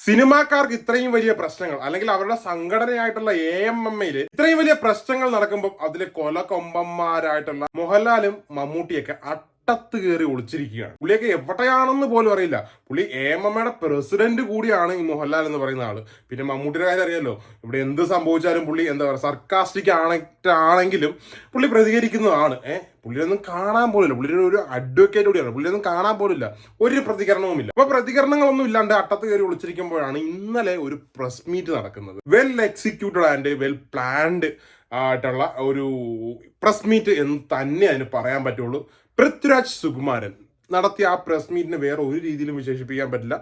സിനിമാക്കാർക്ക് ഇത്രയും വലിയ പ്രശ്നങ്ങൾ അല്ലെങ്കിൽ അവരുടെ സംഘടനയായിട്ടുള്ള എ എം എം എയിൽ ഇത്രയും വലിയ പ്രശ്നങ്ങൾ നടക്കുമ്പോൾ അതിലെ കൊലകൊമ്പന്മാരായിട്ടുള്ള മോഹൻലാലും മമ്മൂട്ടിയൊക്കെ അട്ടത്ത് കയറി ഒളിച്ചിരിക്കുകയാണ്. പുള്ളിയൊക്കെ എവിടെയാണെന്ന് പോലും അറിയില്ല. പുള്ളി എ എം എം പ്രസിഡന്റ് കൂടിയാണ് ഈ മോഹൻലാൽ എന്ന് പറയുന്ന ആൾ. പിന്നെ മമ്മൂട്ടിയുടെ കാര്യം അറിയാലോ. ഇവിടെ എന്ത് സംഭവിച്ചാലും പുള്ളി എന്താ പറയുക സർക്കാസ്റ്റിക് ആണെങ്കിലും പുള്ളി പ്രതികരിക്കുന്നതാണ് ഏഹ് പുള്ളിയൊന്നും കാണാൻ പോലില്ല പുള്ളിയുടെ ഒരു അഡ്വക്കേറ്റ് കൂടിയാണ്. പുള്ളിയൊന്നും കാണാൻ പോലില്ല ഒരു പ്രതികരണവുമില്ല. അപ്പൊ പ്രതികരണങ്ങളൊന്നും ഇല്ലാണ്ട് അട്ടത്ത് കയറി ഒളിച്ചിരിക്കുമ്പോഴാണ് ഇന്നലെ ഒരു പ്രസ് മീറ്റ് നടക്കുന്നത്. Well executed and well planned ആയിട്ടുള്ള ഒരു പ്രസ് മീറ്റ് എന്ന് തന്നെ അതിന് പറയാൻ പറ്റുള്ളൂ. പൃഥ്വിരാജ് സുകുമാരൻ. നടത്തിയ ആ പ്രസ് മീറ്റിനെ വേറെ ഒരു രീതിയിലും വിശേഷിപ്പിക്കാൻ പറ്റില്ല.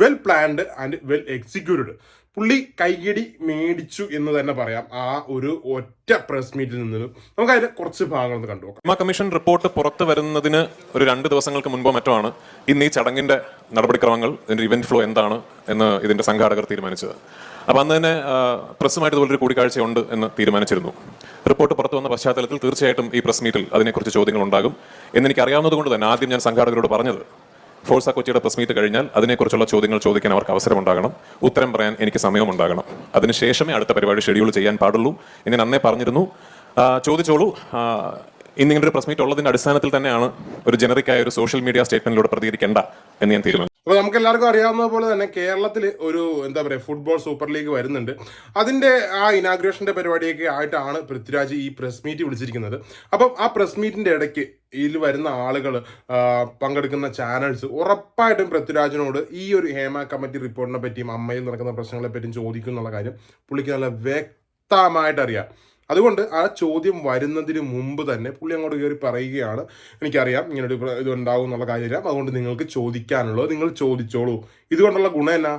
Well planned and well executed പുള്ളി കൈയടി മേടിച്ചു എന്ന് തന്നെ പറയാം. ആ ഒരു ഒറ്റ പ്രസ് മീറ്റിൽ നിന്ന്. നമുക്ക് അതിന്റെ കുറച്ച് ഭാഗങ്ങൾ കണ്ടു നോക്കാം. കമ്മീഷൻ റിപ്പോർട്ട് പുറത്തു വരുന്നതിന് ഒരു രണ്ട് ദിവസങ്ങൾക്ക് മുൻപോ മറ്റോ ആണ്. ഇന്ന് ഈ ചടങ്ങിന്റെ നടപടിക്രമങ്ങൾ ഇതിന്റെ ഇവന്റ് ഫ്ലോ എന്താണ് എന്ന് ഇതിന്റെ സംഘാടകർ തീരുമാനിച്ചത്. അപ്പൊ അന്ന് തന്നെ പ്രസ്സുമായിട്ട് ഇതുപോലൊരു കൂടിക്കാഴ്ച ഉണ്ട് എന്ന് തീരുമാനിച്ചിരുന്നു. റിപ്പോർട്ട് പുറത്തു വന്ന പശ്ചാത്തലത്തിൽ തീർച്ചയായിട്ടും ഈ പ്രസ് മീറ്റിൽ അതിനെക്കുറിച്ച് ചോദ്യങ്ങൾ ഉണ്ടാകും എന്നെനിക്ക് അറിയാവുന്നത് കൊണ്ട് തന്നെ ആദ്യം ഞാൻ സംഘാടകരോട് പറഞ്ഞത് ഫോഴ്സ കൊച്ചിയുടെ പ്രസ് മീറ്റ് കഴിഞ്ഞാൽ അതിനെക്കുറിച്ചുള്ള ചോദ്യങ്ങൾ ചോദിക്കാൻ അവർക്ക് അവസരമുണ്ടാകണം. ഉത്തരം പറയാൻ എനിക്ക് സമയമുണ്ടാകണം. അതിനുശേഷമേ അടുത്ത പരിപാടി ഷെഡ്യൂൾ ചെയ്യാൻ പാടുള്ളൂ എന്ന് ഞാൻ അന്നേ പറഞ്ഞിരുന്നു. ചോദിച്ചോളൂ. ഇന്നിങ്ങനൊരു പ്രസ് മീറ്റ് ഉള്ളതിന്റെ അടിസ്ഥാനത്തിൽ തന്നെയാണ് ഒരു ജനറിക്കായ ഒരു സോഷ്യൽ മീഡിയ സ്റ്റേറ്റ്മെന്റിലൂടെ പ്രതികരിക്കേണ്ട എന്ന് ഞാൻ തീരുമാനിച്ചു. അപ്പൊ നമുക്ക് എല്ലാവർക്കും അറിയാവുന്ന പോലെ തന്നെ കേരളത്തിൽ ഒരു എന്താ പറയുക ഫുട്ബോൾ സൂപ്പർ ലീഗ് വരുന്നുണ്ട്. അതിന്റെ ആ ഇനാഗ്രേഷന്റെ പരിപാടിയൊക്കെ ആയിട്ടാണ് പൃഥ്വിരാജ് ഈ പ്രസ് മീറ്റ് വിളിച്ചിരിക്കുന്നത്. അപ്പം ആ പ്രസ് മീറ്റിന്റെ ഇടയ്ക്ക് ഇതിൽ വരുന്ന ആളുകൾ പങ്കെടുക്കുന്ന ചാനൽസ് ഉറപ്പായിട്ടും പൃഥ്വിരാജിനോട് ഈ ഒരു ഹേമ കമ്മിറ്റി റിപ്പോർട്ടിനെ പറ്റിയും അമ്മയിൽ നടക്കുന്ന പ്രശ്നങ്ങളെ പറ്റിയും ചോദിക്കും എന്നുള്ള കാര്യം പുള്ളിക്ക് നല്ല വ്യക്തമായിട്ട് അറിയാം. അതുകൊണ്ട് ആ ചോദ്യം വരുന്നതിന് മുമ്പ് തന്നെ പുള്ളി അങ്ങോട്ട് കയറി പറയുകയാണ് എനിക്കറിയാം ഇങ്ങനെ ഒരു ഇത് ഉണ്ടാവും എന്നുള്ള കാര്യം അതുകൊണ്ട് നിങ്ങൾക്ക് ചോദിക്കാനുള്ളത് നിങ്ങൾ ചോദിച്ചോളൂ. ഇതുകൊണ്ടുള്ള ഗുണം എന്നാ?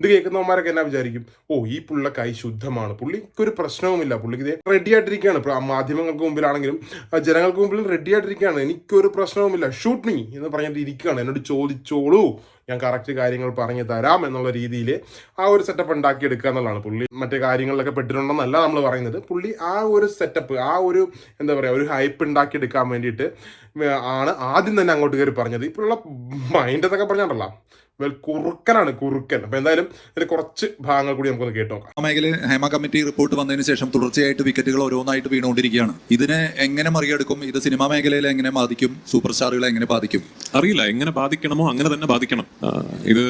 ഇത് കേൾക്കുന്നവന്മാരൊക്കെ എന്നാ വിചാരിക്കും? ഓ ഈ പുള്ള കൈ ശുദ്ധമാണ് പുള്ളിക്കൊരു പ്രശ്നവുമില്ല. പുള്ളിക്ക് ഇത് റെഡി ആയിട്ടിരിക്കുകയാണ്. മാധ്യമങ്ങൾക്ക് മുമ്പിലാണെങ്കിലും ജനങ്ങൾക്ക് മുമ്പിലും റെഡി ആയിട്ടിരിക്കുകയാണ്. എനിക്കൊരു പ്രശ്നവുമില്ല. ഷൂട്ട് മീ എന്ന് പറഞ്ഞിട്ട് ഇരിക്കുകയാണ്. എന്നോട് ചോദിച്ചോളൂ. ഞാൻ കറക്റ്റ് കാര്യങ്ങൾ പറഞ്ഞു തരാം എന്നുള്ള രീതിയിൽ ആ ഒരു സെറ്റപ്പ് ഉണ്ടാക്കിയെടുക്കുക എന്നുള്ളതാണ്. പുള്ളി മറ്റു കാര്യങ്ങളിലൊക്കെ പെട്ടിട്ടുണ്ടെന്നല്ല നമ്മൾ പറയുന്നത്. പുള്ളി ആ ഒരു സെറ്റപ്പ് ആ ഒരു എന്താ പറയുക ഒരു ഹൈപ്പ് ഉണ്ടാക്കിയെടുക്കാൻ വേണ്ടിയിട്ട് ആണ് ആദ്യം തന്നെ അങ്ങോട്ട് കയറി പറഞ്ഞത്. ഇപ്പോഴുള്ള മൈൻഡ് എന്നൊക്കെ പറഞ്ഞാണ്ടല്ലോ. വെൽ കുറുക്കനാണ് കുറുക്കൻ. അപ്പൊ എന്തായാലും ഇതിൽ കുറച്ച് ഭാഗങ്ങൾ കൂടി നമുക്കൊന്ന് കേട്ട് നോക്കാം ആ മേഖലയിൽ ഹേമ കമ്മിറ്റി റിപ്പോർട്ട് വന്നതിന് ശേഷം തുടർച്ചയായിട്ട് വിക്കറ്റുകൾ ഓരോന്നായിട്ട് വീണുകൊണ്ടിരിക്കുകയാണ്. ഇതിനെ എങ്ങനെ മറികടക്കും? ഇത് സിനിമാ മേഖലയിൽ എങ്ങനെ ബാധിക്കും? സൂപ്പർ സ്റ്റാറുകളെ എങ്ങനെ ബാധിക്കും? അറിയില്ല. എങ്ങനെ ബാധിക്കണമോ അങ്ങനെ തന്നെ ബാധിക്കണം. ഇത്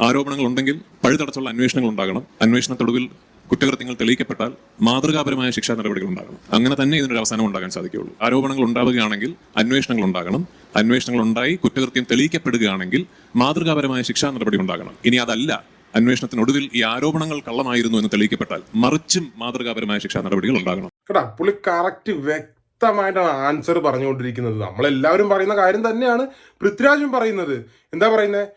ആരോപണങ്ങൾ ഉണ്ടെങ്കിൽ പഴുതടച്ചുള്ള അന്വേഷണങ്ങൾ ഉണ്ടാകണം. അന്വേഷണത്തൊടുവിൽ കുറ്റകൃത്യങ്ങൾ തെളിയിക്കപ്പെട്ടാൽ മാതൃകാപരമായ ശിക്ഷാ നടപടികൾ ഉണ്ടാകണം. അങ്ങനെ തന്നെ ഇതിനൊരു അവസാനം ഉണ്ടാകാൻ സാധിക്കുകയുള്ളൂ. ആരോപണങ്ങൾ ഉണ്ടാവുകയാണെങ്കിൽ അന്വേഷണങ്ങൾ ഉണ്ടാകണം. അന്വേഷണങ്ങൾ ഉണ്ടായി കുറ്റകൃത്യം തെളിയിക്കപ്പെടുകയാണെങ്കിൽ മാതൃകാപരമായ ശിക്ഷാ നടപടി ഉണ്ടാകണം. ഇനി അതല്ല അന്വേഷണത്തിനൊടുവിൽ ഈ ആരോപണങ്ങൾ കള്ളമായിരുന്നു എന്ന് തെളിയിക്കപ്പെട്ടാൽ മറിച്ചും മാതൃകാപരമായ ശിക്ഷാ നടപടികൾ ഉണ്ടാകണം. കേട്ടാ പുള്ളി കറക്റ്റ് വ്യക്തമായിട്ടാണ് ആൻസർ പറഞ്ഞുകൊണ്ടിരിക്കുന്നത്. നമ്മളെല്ലാവരും പറയുന്ന കാര്യം തന്നെയാണ് പൃഥ്വിരാജും പറയുന്നത്. എന്താ പറയുന്നത്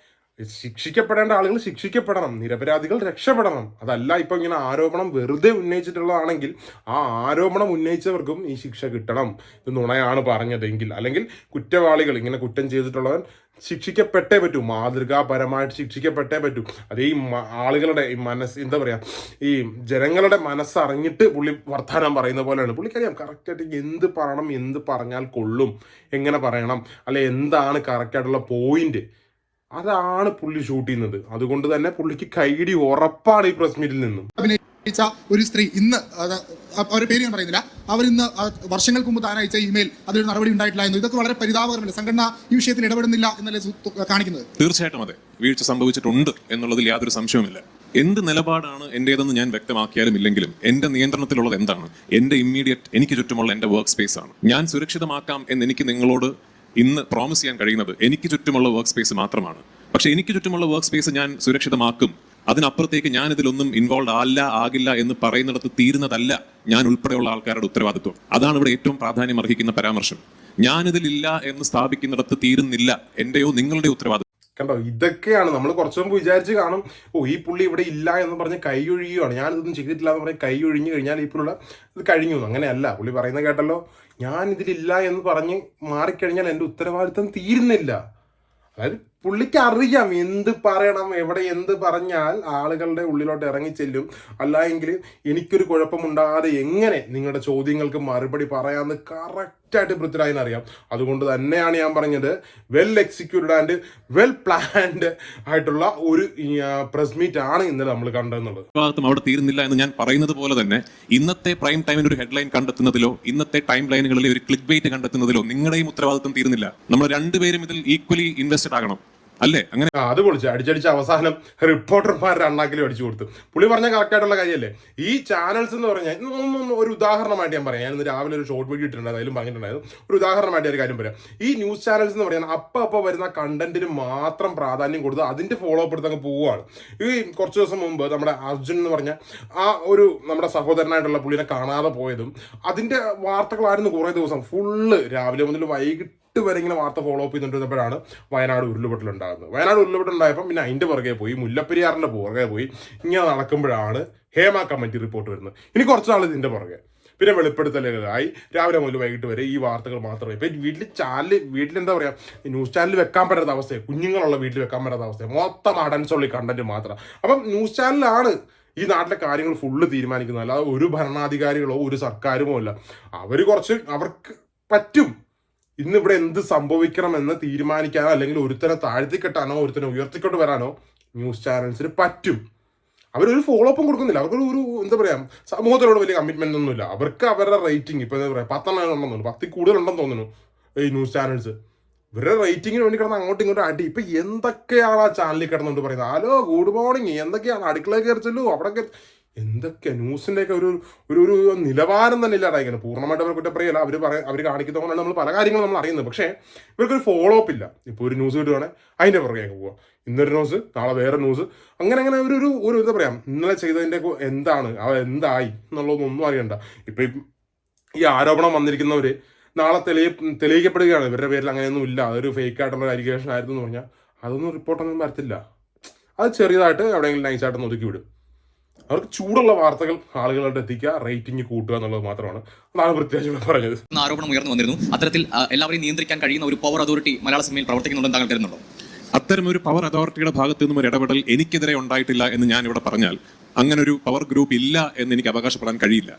ശിക്ഷിക്കപ്പെടേണ്ട ആളുകൾ ശിക്ഷിക്കപ്പെടണം. നിരപരാധികൾ രക്ഷപ്പെടണം. അതല്ല ഇപ്പൊ ഇങ്ങനെ ആരോപണം വെറുതെ ഉന്നയിച്ചിട്ടുള്ളതാണെങ്കിൽ ആ ആരോപണം ഉന്നയിച്ചവർക്കും ഈ ശിക്ഷ കിട്ടണം. ഇത് നുണയാണ് പറഞ്ഞതെങ്കിൽ അല്ലെങ്കിൽ കുറ്റവാളികൾ ഇങ്ങനെ കുറ്റം ചെയ്തിട്ടുള്ളവൻ ശിക്ഷിക്കപ്പെട്ടേ പറ്റൂ. മാതൃകാപരമായിട്ട് ശിക്ഷിക്കപ്പെട്ടേ പറ്റൂ. അത് ഈ ആളുകളുടെ ഈ മനസ്സ് എന്താ പറയാ ഈ ജനങ്ങളുടെ മനസ്സറിഞ്ഞിട്ട് പുള്ളി വർത്താനം പറയുന്ന പോലെയാണ്. പുള്ളിക്കറിയാം കറക്റ്റായിട്ട് എന്ത് പറയണം എന്ത് പറഞ്ഞാൽ കൊള്ളും. എങ്ങനെ പറയണം? അല്ലെ എന്താണ് കറക്റ്റായിട്ടുള്ള പോയിന്റ് അതാണ് പുള്ളി ഷൂട്ട് ചെയ്യുന്നത്. അതുകൊണ്ട് തന്നെ പുള്ളിക്ക് കൈടി ഉറപ്പാണ് ഈ പ്രസ് മീറ്റിൽ നിന്നും. അഭിനയിച്ച ഒരു സ്ത്രീ ഇന്ന് അവരുടെ പേര് ഞാൻ പറയുന്നില്ല. അവർ ഇന്ന് വർഷങ്ങൾക്ക് മുമ്പ് താൻ അയച്ച ഇമെയിൽ അതിലൊരു നടപടി ഉണ്ടായിട്ടില്ല എന്ന്. ഇതൊക്കെ വളരെ പരിതാപകരമല്ല? സംഘടന ഈ വിഷയത്തിൽ ഇടപെടുന്നില്ല എന്നല്ലേ കാണിക്കുന്നത്? തീർച്ചയായിട്ടും അതെ. വീഴ്ച സംഭവിച്ചിട്ടുണ്ട് എന്നുള്ളതിൽ യാതൊരു സംശയവുമില്ല. എന്ത് നിലപാടാണ് എന്റേതെന്ന് ഞാൻ വ്യക്തമാക്കിയാലും ഇല്ലെങ്കിലും എന്റെ നിയന്ത്രണത്തിലുള്ളത് എന്താണ്? എന്റെ ഇമ്മീഡിയറ്റ് എനിക്ക് ചുറ്റുമുള്ള എന്റെ വർക്ക് സ്പേസ് ആണ്. ഞാൻ സുരക്ഷിതമാക്കാം എന്ന് എനിക്ക് നിങ്ങളോട് ഇന്ന് പ്രോമിസ് ചെയ്യാൻ കഴിയുന്നത് എനിക്ക് ചുറ്റുമുള്ള വർക്ക് സ്പേസ് മാത്രമാണ്. പക്ഷെ എനിക്ക് ചുറ്റുമുള്ള വർക്ക് സ്പേസ് ഞാൻ സുരക്ഷിതമാക്കും. അതിനപ്പുറത്തേക്ക് ഞാൻ ഇതിലൊന്നും ഇൻവോൾവ് അല്ല ആകില്ല എന്ന് പറയുന്നിടത്ത് തീരുന്നതല്ല ഞാൻ ഉൾപ്പെടെയുള്ള ആൾക്കാരുടെ ഉത്തരവാദിത്വം. അതാണ് ഇവിടെ ഏറ്റവും പ്രാധാന്യം അർഹിക്കുന്ന പരാമർശം. ഞാനിതിലില്ല എന്ന് സ്ഥാപിക്കുന്നിടത്ത് തീരുന്നില്ല എന്റെയോ നിങ്ങളുടെ ഉത്തരവാദിത്വം. കണ്ടോ ഇതൊക്കെയാണ് നമ്മൾ കുറച്ചു മുമ്പ് വിചാരിച്ച് കാണും ഓ ഈ പുള്ളി ഇവിടെ ഇല്ല എന്ന് പറഞ്ഞ് കൈ ഒഴിയുകയാണ് ഞാൻ ഇതൊന്നും ചെയ്തിട്ടില്ല എന്ന് പറഞ്ഞ് കൈ ഒഴിഞ്ഞു കഴിഞ്ഞാൽ ഈ പുള്ള ഇത് കഴിഞ്ഞു. അങ്ങനെയല്ല പുള്ളി പറയുന്നത് കേട്ടല്ലോ. ഞാൻ ഇതിലില്ല എന്ന് പറഞ്ഞ് മാറിക്കഴിഞ്ഞാൽ എന്റെ ഉത്തരവാദിത്തം തീരുന്നില്ല. അതായത് പുള്ളിക്ക് അറിയാം എന്ത് പറയണം എവിടെ എന്ത് പറഞ്ഞാൽ ആളുകളുടെ ഉള്ളിലോട്ട് ഇറങ്ങി ചെല്ലും. അല്ല എങ്കിൽ എനിക്കൊരു കുഴപ്പമുണ്ടാകാതെ എങ്ങനെ നിങ്ങളുടെ ചോദ്യങ്ങൾക്ക് മറുപടി പറയാമെന്ന് കറക്റ്റായിട്ട് പൃഥ്വിരാജിന് അറിയാം. അതുകൊണ്ട് തന്നെയാണ് ഞാൻ പറഞ്ഞത് well executed and well planned ആയിട്ടുള്ള ഒരു പ്രസ് മീറ്റ് ആണ് ഇന്നലെ നമ്മൾ കണ്ടതെന്നുള്ളത്. ഭാഗത്തും അവിടെ തീരുന്നില്ല എന്ന് ഞാൻ പറയുന്നത് പോലെ തന്നെ ഇന്നത്തെ പ്രൈം ടൈമിൽ ഒരു ഹെഡ്ലൈൻ കണ്ടെത്തുന്നതിലോ ഇന്നത്തെ ടൈം ലൈനുകളിൽ ഒരു ക്ലിക്ക് ബൈറ്റ് കണ്ടെത്തുന്നതിലോ നിങ്ങളുടെയും ഉത്തരവാദിത്വം തീരുന്നില്ല. നമ്മൾ രണ്ടുപേരും ഇതിൽ ഈക്വലി ഇൻവെസ്റ്റഡ് ആകണം. അല്ലേ? അങ്ങനെ അത് പൊളിച്ചു. അടിച്ചടിച്ച് അവസാനം റിപ്പോർട്ടർമാരുടെ അണ്ണാക്കിലും അടിച്ചു കൊടുത്തു. പുള്ളി പറഞ്ഞ കറക്റ്റ് ആയിട്ടുള്ള കാര്യമല്ലേ? ഈ ചാനൽസ് എന്ന് പറഞ്ഞാൽ ഒന്ന് ഒരു ഉദാഹരണമായിട്ട് ഞാൻ പറയാം. ഞാൻ രാവിലെ ഒരു ഷോർട്ട് വീഡിയോ ഇട്ടിട്ടുണ്ടായിരുന്നു അതിലും പറഞ്ഞിട്ടുണ്ടായിരുന്നു. ഒരു ഉദാഹരണമായിട്ട് ഒരു കാര്യം പറയാം. ഈ ന്യൂസ് ചാനൽസ് എന്ന് പറയാൻ അപ്പ അപ്പ വരുന്ന കണ്ടന്റിന് മാത്രം പ്രാധാന്യം കൊടുത്ത് അതിന്റെ ഫോളോ അപ്പ് എടുത്ത് അങ്ങ് പോവുകയാണ്. ഈ കുറച്ച് ദിവസം മുമ്പ് നമ്മുടെ അർജുൻ എന്ന് പറഞ്ഞ ആ ഒരു നമ്മുടെ സഹോദരനായിട്ടുള്ള പുള്ളിനെ കാണാതെ പോയതും അതിന്റെ വാർത്തകളായിരുന്നു കുറേ ദിവസം. ഫുള്ള് രാവിലെ മുതൽ വൈകിട്ട് എട്ട് വരെ ഇങ്ങനെ വാർത്ത ഫോളോ അപ്പ് ചെയ്തുകൊണ്ടിരുന്നപ്പോഴാണ് വയനാട് ഉരുൾപൊട്ടൽ ഉണ്ടാകുന്നത് വയനാട് ഉരുൾപൊട്ടൽ ഉണ്ടായപ്പോൾ പിന്നെ അതിന്റെ പുറകെ പോയി മുല്ലപ്പെരിയാറിന്റെ പുറകെ പോയി ഇങ്ങനെ നടക്കുമ്പോഴാണ് ഹേമ കമ്മിറ്റി റിപ്പോർട്ട് വരുന്നത്. ഇനി കുറച്ച് നാൾ ഇതിന്റെ പുറകെ. പിന്നെ വെളിപ്പെടുത്തലുകളായി. രാവിലെ മുതൽ വൈകിട്ട് വരെ ഈ വാർത്തകൾ മാത്രമേ ഇപ്പം വീട്ടിൽ ചാനൽ വീട്ടിൽ എന്താ പറയുക ന്യൂസ് ചാനലിൽ വെക്കാൻ പറ്റാത്ത അവസ്ഥയാണ് കുഞ്ഞുങ്ങളുള്ള വീട്ടിൽ വെക്കാൻ പറ്റാത്ത അവസ്ഥയാണ് മൊത്തം അടൻസുള്ള കണ്ടന്റ് മാത്രം. അപ്പം ന്യൂസ് ചാനലാണ് ഈ നാട്ടിലെ കാര്യങ്ങൾ ഫുള്ള് തീരുമാനിക്കുന്നത്. അല്ലാതെ ഒരു ഭരണാധികാരികളോ ഒരു സർക്കാരുമോ അല്ല. അവർ കുറച്ച് അവർക്ക് പറ്റും. ഇന്ന് ഇവിടെ എന്ത് സംഭവിക്കണം എന്ന് തീരുമാനിക്കാനോ അല്ലെങ്കിൽ ഒരുത്തനെ താഴ്ത്തിക്കെട്ടാനോ ഒരുത്തനെ ഉയർത്തിക്കൊണ്ട് വരാനോ ന്യൂസ് ചാനൽസിന് പറ്റും. അവരൊരു ഫോളോ അപ്പും കൊടുക്കുന്നില്ല. അവർക്ക് ഒരു എന്താ പറയാ സമൂഹത്തിനോട് വലിയ കമ്മിറ്റ്മെന്റ് ഒന്നുമില്ല അവർക്ക് അവരുടെ റേറ്റിംഗ് ഇപ്പൊ എന്താ പറയാ പത്തെണ്ണം ഉണ്ടെന്ന് തോന്നുന്നു. പത്തിൽ കൂടുതലുണ്ടെന്ന് തോന്നുന്നു ഈ ന്യൂസ് ചാനൽസ്. ഇവരുടെ റേറ്റിംഗിന് വേണ്ടി കിടന്ന് അങ്ങോട്ടും ഇങ്ങോട്ടും അടി. ഇപ്പൊ എന്തൊക്കെയാണ് ആ ചാനലിൽ കിടന്നുകൊണ്ട് പറയുന്നത്? ഹലോ ഗുഡ് മോർണിംഗ് എന്തൊക്കെയാണ്? അടുക്കളയിൽ കയറിച്ചല്ലോ ചെല്ലു. അവിടെ എന്തൊക്കെ ന്യൂസിന്റെ ഒക്കെ ഒരു ഒരു ഒരു നിലവാരം തന്നെ ഇല്ലാതായിരിക്കണം പൂർണമായിട്ട് അവർ കുറ്റം പറയല്ല അവർ പറയ അവർ കാണിക്കുന്നതുകൊണ്ടാണ് നമ്മൾ പല കാര്യങ്ങളും നമ്മൾ അറിയുന്നത്. പക്ഷേ ഇവർക്കൊരു ഫോളോ അപ്പ് ഇല്ല. ഇപ്പോൾ ഒരു ന്യൂസ് കിട്ടുവാണെങ്കിൽ അതിന്റെ പുറകെ അങ്ങ് പോവുക ഇന്നൊരു ന്യൂസ് നാളെ വേറെ ന്യൂസ്. അങ്ങനെ അങ്ങനെ ഒരു ഒരു ഒരു എന്താ പറയാം ഇന്നലെ ചെയ്തതിന്റെ എന്താണ് അവ എന്തായി എന്നുള്ളതൊന്നും അറിയണ്ട. ഇപ്പം ഈ- ഈ ആരോപണം വന്നിരിക്കുന്നവർ നാളെ തെളിയി തെളിയിക്കപ്പെടുകയാണ്. ഇവരുടെ പേരിൽ അങ്ങനെയൊന്നും ഇല്ല. അതൊരു ഫേക്ക് ആയിട്ടുള്ള അലിഗേഷൻ ആയിരുന്നു എന്ന് പറഞ്ഞാൽ അതൊന്നും റിപ്പോർട്ടൊന്നും വരത്തില്ല. അത് ചെറിയതായിട്ട് എവിടെയെങ്കിലും നൈസായിട്ടൊന്ന് ഒതുക്കി വിടും. അവർക്ക് ചൂടുള്ള വാർത്തകൾ ആളുകളോട് എത്തിക്കുക റേറ്റിംഗ് കൂട്ടുക എന്നുള്ളത് മാത്രമാണ്. അതാണ് പ്രത്യേകിച്ച് പറഞ്ഞത്. ആരോപണം ഉയർന്നു വന്നിരുന്നു. അത്തരത്തിൽ എല്ലാവരെയും നിയന്ത്രിക്കാൻ കഴിയുന്ന ഒരു പവർ അതോറിറ്റി മലയാള സിനിമയിൽ പ്രവർത്തിക്കുന്നുണ്ടെന്ന് താങ്കൾ തരുന്നുണ്ടോ അത്തരം ഒരു പവർ അതോറിറ്റിയുടെ ഭാഗത്തു നിന്നും ഒരു ഇടപെടൽ എനിക്കെതിരെ ഉണ്ടായിട്ടില്ല എന്ന് ഞാൻ ഇവിടെ പറഞ്ഞാൽ അങ്ങനെ ഒരു പവർ ഗ്രൂപ്പ് ഇല്ല എന്ന് എനിക്ക് അവകാശപ്പെടാൻ കഴിയില്ല.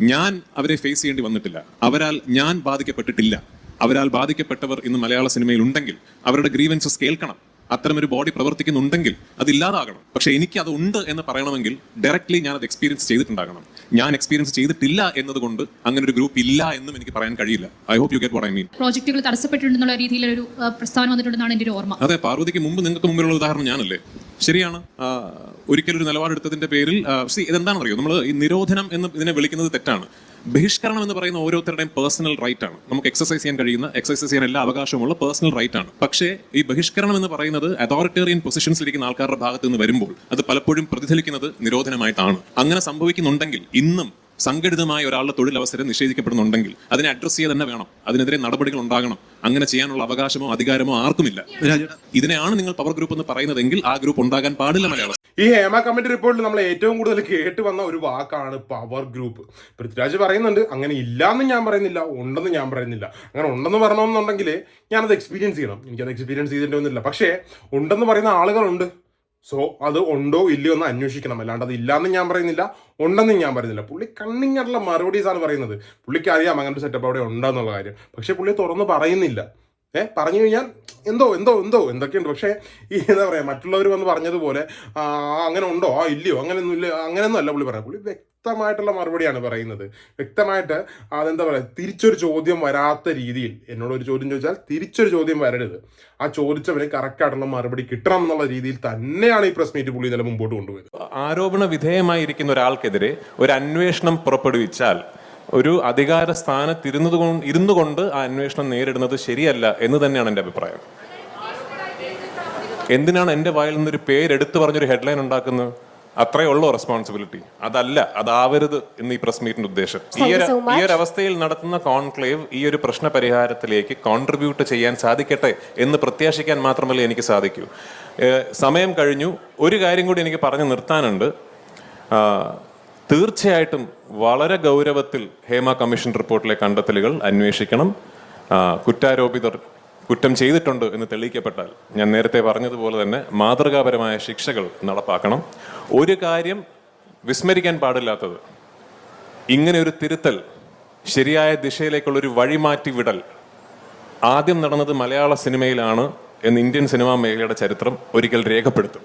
ഞാൻ അവരെ ഫേസ് ചെയ്യേണ്ടി വന്നിട്ടില്ല. അവരാൽ ഞാൻ ബാധിക്കപ്പെട്ടിട്ടില്ല. അവരാൽ ബാധിക്കപ്പെട്ടവർ ഇന്ന് മലയാള സിനിമയിൽ ഉണ്ടെങ്കിൽ അവരുടെ ഗ്രീവൻസസ് കേൾക്കണം. അത്തരമൊരു ബോഡി പ്രവർത്തിക്കുന്നുണ്ടെങ്കിൽ അത് ഇല്ലാതാകണം. പക്ഷെ എനിക്ക് അത് ഉണ്ട് എന്ന് പറയണമെങ്കിൽ ഡയറക്ട്ലി ഞാൻ അത് എക്സ്പീരിയൻസ് ചെയ്തിട്ടുണ്ടാകണം. ഞാൻ എക്സ്പീരിയൻസ് ചെയ്തിട്ടില്ല എന്നതുകൊണ്ട് അങ്ങനെ ഒരു ഗ്രൂപ്പ് ഇല്ല എന്നും എനിക്ക് പറയാൻ കഴിയില്ല. I hope you get what I mean പ്രോജക്റ്റുകൾ തടസ്സപ്പെട്ടിട്ടുണ്ടെന്നുള്ള രീതിയിലൊരു പ്രസ്താവന വന്നിട്ടുണ്ടെന്നാണ് എന്റെ ഒരു ഓർമ്മ. അതെ പാർവതിക്ക് മുമ്പ് നിങ്ങൾക്ക് മുമ്പിലുള്ള ഉദാഹരണം ഞാനല്ലേ? ശരിയാണ്. ഒരിക്കലൊരു നിലപാടെടുത്തതിന്റെ പേരിൽ ഇതെന്താണെന്നറിയോ? നമ്മൾ ഈ നിരോധനം എന്ന് ഇതിനെ വിളിക്കുന്നത് തെറ്റാണ്. ബഹിഷ്കരണം എന്ന് പറയുന്ന ഓരോരുത്തരുടെയും പേഴ്സണൽ റൈറ്റ് ആണ്. നമുക്ക് എക്സസൈസ് ചെയ്യാൻ കഴിയുന്ന എക്സസൈസ് ചെയ്യാൻ എല്ലാ അവകാശമുള്ള പേഴ്സണൽ റൈറ്റ് ആണ്. പക്ഷേ ഈ ബഹിഷ്കരണം എന്ന് പറയുന്നത് അതോറിറ്റേറിയൻ പൊസിഷൻസിലിരിക്കുന്ന ആൾക്കാരുടെ ഭാഗത്ത് നിന്ന് വരുമ്പോൾ അത് പലപ്പോഴും പ്രതിഫലിക്കുന്നത് നിരോധനമായിട്ടാണ്. അങ്ങനെ സംഭവിക്കുന്നുണ്ടെങ്കിൽ ഇന്നും സംഘടിതമായ ഒരാളുടെ തൊഴിലവസരം നിഷേധിക്കപ്പെടുന്നുണ്ടെങ്കിൽ അതിനെ അഡ്രസ്സ് ചെയ്യാൻ തന്നെ വേണം. അതിനെതിരെ നടപടികൾ ഉണ്ടാകണം. അങ്ങനെ ചെയ്യാനുള്ള അവകാശമോ അധികാരമോ ആർക്കുമില്ല. ഇതിനെയാണ് നിങ്ങൾ പവർ ഗ്രൂപ്പ് എന്ന് പറയുന്നതെങ്കിൽ ആ ഗ്രൂപ്പ് ഉണ്ടാകാൻ പാടില്ല മലയാളം ഈ ഹേമ കമ്മിറ്റി റിപ്പോർട്ടിൽ നമ്മൾ ഏറ്റവും കൂടുതൽ കേട്ട് വന്ന ഒരു വാക്കാണ് പവർ ഗ്രൂപ്പ് പൃഥ്വിരാജ് പറയുന്നുണ്ട് അങ്ങനെ ഇല്ലാന്ന് ഞാൻ പറയുന്നില്ല ഉണ്ടെന്ന് ഞാൻ പറയുന്നില്ല. അങ്ങനെ ഉണ്ടെന്ന് പറയണമെന്നുണ്ടെങ്കിൽ ഞാനത് എക്സ്പീരിയൻസ് ചെയ്യണം. എനിക്കത് എക്സ്പീരിയൻസ് ചെയ്തിട്ടൊന്നുമില്ല. പക്ഷേ ഉണ്ടെന്ന് പറയുന്ന ആളുകളുണ്ട്. സോ അത് ഉണ്ടോ ഇല്ലയോ എന്ന് അന്വേഷിക്കണം. അല്ലാണ്ട് അത് ഇല്ലാന്ന് ഞാൻ പറയുന്നില്ല ഉണ്ടെന്ന് ഞാൻ പറയുന്നില്ല. പുള്ളി കണ്ണിങ്ങായിട്ടുള്ള മറുപടീസ് ആണ് പറയുന്നത്. പുള്ളിക്ക് അറിയാം അങ്ങനത്തെ സെറ്റപ്പ് അവിടെ ഉണ്ടെന്നുള്ള കാര്യം. പക്ഷെ പുള്ളി തുറന്ന് പറയുന്നില്ല. ഏഹ് പറഞ്ഞു കഴിഞ്ഞാൽ എന്തോ എന്തോ എന്തോ എന്തൊക്കെയുണ്ട്. പക്ഷേ ഈ എന്താ പറയുക മറ്റുള്ളവർ വന്ന് പറഞ്ഞതുപോലെ അങ്ങനെ ഉണ്ടോ? ആ ഇല്ലയോ? അങ്ങനെയൊന്നും ഇല്ല അങ്ങനെയൊന്നും അല്ല പുള്ളി പറയാം പുള്ളി വ്യക്തമായിട്ടുള്ള മറുപടിയാണ് പറയുന്നത്. വ്യക്തമായിട്ട് അതെന്താ പറയുക തിരിച്ചൊരു ചോദ്യം വരാത്ത രീതിയിൽ എന്നോട് ഒരു ചോദ്യം ചോദിച്ചാൽ തിരിച്ചൊരു ചോദ്യം വരരുത്. ആ ചോദിച്ചവന് കറക്റ്റായിട്ടുള്ള മറുപടി കിട്ടണം എന്നുള്ള രീതിയിൽ തന്നെയാണ് ഈ പ്രസ് മീറ്റ് പുള്ളി ഇന്നലെ മുമ്പോട്ട് കൊണ്ടുപോയത്. ആരോപണ വിധേയമായിരിക്കുന്ന ഒരാൾക്കെതിരെ ഒരു അന്വേഷണം പുറപ്പെടുവിച്ചാൽ ഒരു അധികാര സ്ഥാനത്തിരുന്നത് കൊണ്ട് ഇരുന്നു ആ അന്വേഷണം നേരിടുന്നത് ശരിയല്ല എന്ന് തന്നെയാണ് എന്റെ അഭിപ്രായം. എന്തിനാണ് എന്റെ വായിൽ നിന്നൊരു പേരെടുത്ത് പറഞ്ഞൊരു ഹെഡ്ലൈൻ ഉണ്ടാക്കുന്നത്? അത്രയേ ഉള്ളൂ റെസ്പോൺസിബിലിറ്റി അതല്ല അതാവരുത് എന്ന് ഈ പ്രസ് മീറ്റിന്റെ ഉദ്ദേശം. ഈ ഒരു ഈ ഒരു അവസ്ഥയിൽ നടത്തുന്ന കോൺക്ലേവ് ഈ ഒരു പ്രശ്ന പരിഹാരത്തിലേക്ക് കോൺട്രിബ്യൂട്ട് ചെയ്യാൻ സാധിക്കട്ടെ എന്ന് പ്രത്യാശിക്കാൻ മാത്രമല്ല എനിക്ക് സാധിക്കൂ. സമയം കഴിഞ്ഞു. ഒരു കാര്യം കൂടി എനിക്ക് പറഞ്ഞു നിർത്താനുണ്ട്. തീർച്ചയായിട്ടും വളരെ ഗൗരവത്തിൽ ഹേമ കമ്മീഷൻ റിപ്പോർട്ടിലെ കണ്ടെത്തലുകൾ അന്വേഷിക്കണം. കുറ്റാരോപിതർ കുറ്റം ചെയ്തിട്ടുണ്ട് എന്ന് തെളിയിക്കപ്പെട്ടാൽ ഞാൻ നേരത്തെ പറഞ്ഞതുപോലെ തന്നെ മാതൃകാപരമായ ശിക്ഷകൾ നടപ്പാക്കണം. ഒരു കാര്യം വിസ്മരിക്കാൻ പാടില്ലാത്തത് ഇങ്ങനെ ഒരു തിരുത്തൽ ശരിയായ ദിശയിലേക്കുള്ള ഒരു വഴിമാറ്റി വിടൽ ആദ്യം നടന്നത് മലയാള സിനിമയിലാണ് എന്ന് ഇന്ത്യൻ സിനിമാ മേഖലയുടെ ചരിത്രം ഒരിക്കൽ രേഖപ്പെടുത്തും.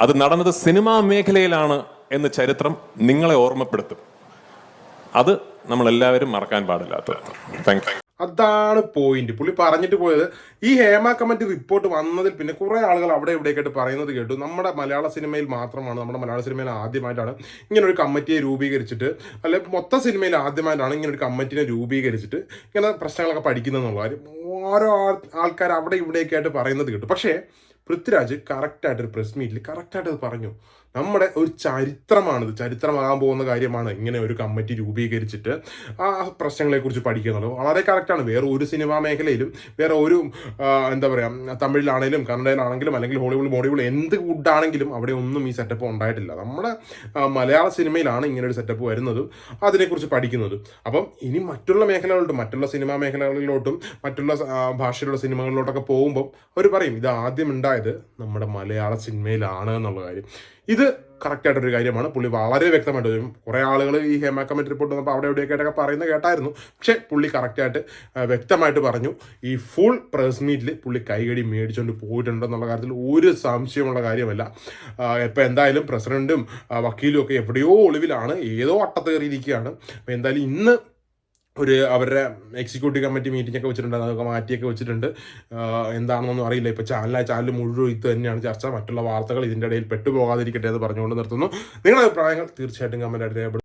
അത് നടന്നത് സിനിമാ മേഖലയിലാണ് എന്ന് ചരിത്രം നിങ്ങളെ ഓർമ്മപ്പെടുത്തും. അത് നമ്മളെല്ലാവരും മറക്കാൻ പാടില്ലാത്തതാണ്. താങ്ക് യു അതാണ് പോയിന്റ് പുള്ളി പറഞ്ഞിട്ട് പോയത് ഈ ഹേമ കമ്മിറ്റി റിപ്പോർട്ട് വന്നതിൽ പിന്നെ കുറെ ആളുകൾ അവിടെ എവിടെയൊക്കെയായിട്ട് പറയുന്നത് കേട്ടു. നമ്മുടെ മലയാള സിനിമയിൽ മാത്രമാണ് നമ്മുടെ മലയാള സിനിമയിൽ ആദ്യമായിട്ടാണ് ഇങ്ങനെ ഒരു കമ്മിറ്റിയെ രൂപീകരിച്ചിട്ട് അല്ലെ മൊത്തം സിനിമയിൽ ആദ്യമായിട്ടാണ് ഇങ്ങനെ ഒരു കമ്മിറ്റിനെ രൂപീകരിച്ചിട്ട് ഇങ്ങനെ പ്രശ്നങ്ങളൊക്കെ പഠിക്കുന്നതെന്നുള്ള കാര്യം ഓരോ ആൾക്കാർ അവിടെ ഇവിടെയൊക്കെ ആയിട്ട് പറയുന്നത് കേട്ടു. പക്ഷേ പൃഥ്വിരാജ് കറക്റ്റായിട്ട് ഒരു പ്രസ് മീറ്റിൽ കറക്റ്റായിട്ട് അത് പറഞ്ഞു. നമ്മുടെ ഒരു ചരിത്രമാണിത്. ചരിത്രമാകാൻ പോകുന്ന കാര്യമാണ് ഇങ്ങനെ ഒരു കമ്മിറ്റി രൂപീകരിച്ചിട്ട് ആ പ്രശ്നങ്ങളെക്കുറിച്ച് പഠിക്കുക എന്നുള്ളത് വളരെ കറക്റ്റാണ് വേറെ ഒരു സിനിമാ മേഖലയിലും വേറെ ഒരു എന്താ പറയുക തമിഴിലാണെങ്കിലും കന്നഡയിലാണെങ്കിലും അല്ലെങ്കിൽ ഹോളിവുഡ് ബോളിവുഡ് എന്ത് ഗുഡാണെങ്കിലും അവിടെ ഒന്നും ഈ സെറ്റപ്പ് ഉണ്ടായിട്ടില്ല. നമ്മുടെ മലയാള സിനിമയിലാണ് ഇങ്ങനെ ഒരു സെറ്റപ്പ് വരുന്നതും അതിനെക്കുറിച്ച് പഠിക്കുന്നതും. അപ്പം ഇനി മറ്റുള്ള മേഖലകളിലോട്ടും മറ്റുള്ള സിനിമാ മേഖലകളിലോട്ടും മറ്റുള്ള ഭാഷയിലുള്ള സിനിമകളിലോട്ടൊക്കെ പോകുമ്പോൾ അവർ പറയും ഇത് ആദ്യം ഉണ്ടായത് നമ്മുടെ മലയാള സിനിമയിലാണ് എന്നുള്ള കാര്യം. ഇത് കറക്റ്റായിട്ടൊരു കാര്യമാണ്. പുള്ളി വളരെ വ്യക്തമായിട്ട് വരും. കുറേ ആളുകൾ ഈ ഹേമ കമ്മിറ്റി റിപ്പോർട്ട് വന്നപ്പോൾ അവിടെ എവിടെയൊക്കെ ആയിട്ടൊക്കെ പറയുന്നത് കേട്ടായിരുന്നു. പക്ഷേ പുള്ളി കറക്റ്റായിട്ട് വ്യക്തമായിട്ട് പറഞ്ഞു. ഈ ഫുൾ പ്രസ് മീറ്റിൽ പുള്ളി കൈകടി മേടിച്ചുകൊണ്ട് പോയിട്ടുണ്ടെന്നുള്ള കാര്യത്തിൽ ഒരു സംശയമുള്ള കാര്യമല്ല. ഇപ്പം എന്തായാലും പ്രസിഡന്റും വക്കീലും ഒക്കെ എവിടെയോ ഒളിവിലാണ്. ഏതോ അട്ടത്ത് കയറിയിരിക്കുകയാണ് അപ്പോൾ എന്തായാലും ഇന്ന് ഒരു അവരുടെ എക്സിക്യൂട്ടീവ് കമ്മിറ്റി മീറ്റിംഗ് ഒക്കെ വെച്ചിട്ടുണ്ട് അതൊക്കെ മാറ്റിയൊക്കെ വെച്ചിട്ടുണ്ട്. എന്താണെന്നൊന്നും അറിയില്ല. ഇപ്പോൾ ചാനലാ ചാനൽ മുഴുവൻ ഇത് തന്നെയാണ് ചർച്ച. മറ്റുള്ള വാർത്തകൾ ഇതിന്റെ ഇടയിൽ പെട്ടുപോകാതിരിക്കട്ടെ എന്ന് പറഞ്ഞുകൊണ്ട് നിർത്തുന്നു. നിങ്ങളുടെ അഭിപ്രായങ്ങൾ തീർച്ചയായിട്ടും കമന്റ് രേഖപ്പെടുത്തും